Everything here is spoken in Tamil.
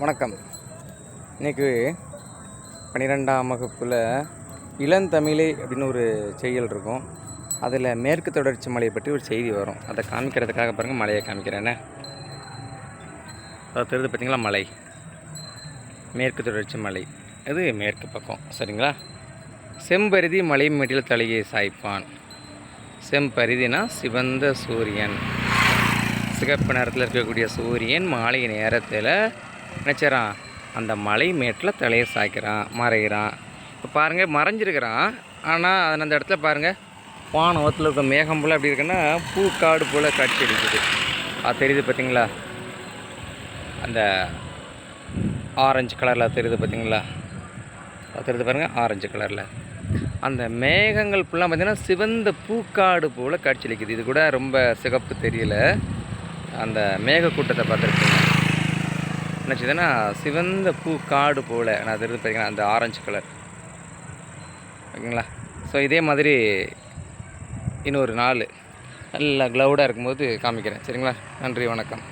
வணக்கம். இன்னைக்கு பன்னிரெண்டாம் வகுப்பில் இளந்தமிழை அப்படின்னு ஒரு செய்யல் இருக்கும். அதில் மேற்கு தொடர்ச்சி மலையை பற்றி ஒரு செய்தி வரும். அதை காமிக்கிறதுக்காக பாருங்கள் மலையை காமிக்கிறேன்னு. அது தெரிஞ்சு பார்த்திங்களா மலை. மேற்கு தொடர்ச்சி மலை. இது மேற்கு பக்கம் சரிங்களா? செம்பருதி மலை மேட்டில் தலையை சாய்ப்பான். செம்பருதினா சிவந்த சூரியன். சிகப்பு நேரத்தில் இருக்கக்கூடிய சூரியன் மாலை நேரத்தில் நினச்சிடறான் அந்த மலை மேட்டில் தலையை சாய்க்கிறான் மறைகிறான். இப்போ பாருங்கள் மறைஞ்சிருக்கிறான். ஆனால் அது அந்த இடத்துல பாருங்கள் வானவத்தில் இருக்க மேகம் போல் எப்படி இருக்குன்னா பூக்காடு போல் காட்சி அடிக்குது அது தெரியுது பார்த்தீங்களா? அந்த ஆரஞ்சு கலரில் தெரியுது பார்த்தீங்களா? அது தெரியுது பாருங்கள் ஆரஞ்சு கலரில் அந்த மேகங்கள் ஃபுல்லாக பார்த்தீங்கன்னா சிவந்த பூக்காடு போல் காட்சியளிக்குது இது கூட ரொம்ப சிகப்பு தெரியல. அந்த மேக கூட்டத்தை பார்த்துருக்கீங்க சிவந்த சிவந்த காடு போல். நான் தெரிஞ்சு பார்த்தீங்கன்னா அந்த ஆரஞ்சு கலர் ஓகேங்களா? ஸோ இதே மாதிரி இன்னொரு நாள் நல்லா க்ளவுடாக இருக்கும்போது காமிக்கிறேன். சரிங்களா? நன்றி வணக்கம்.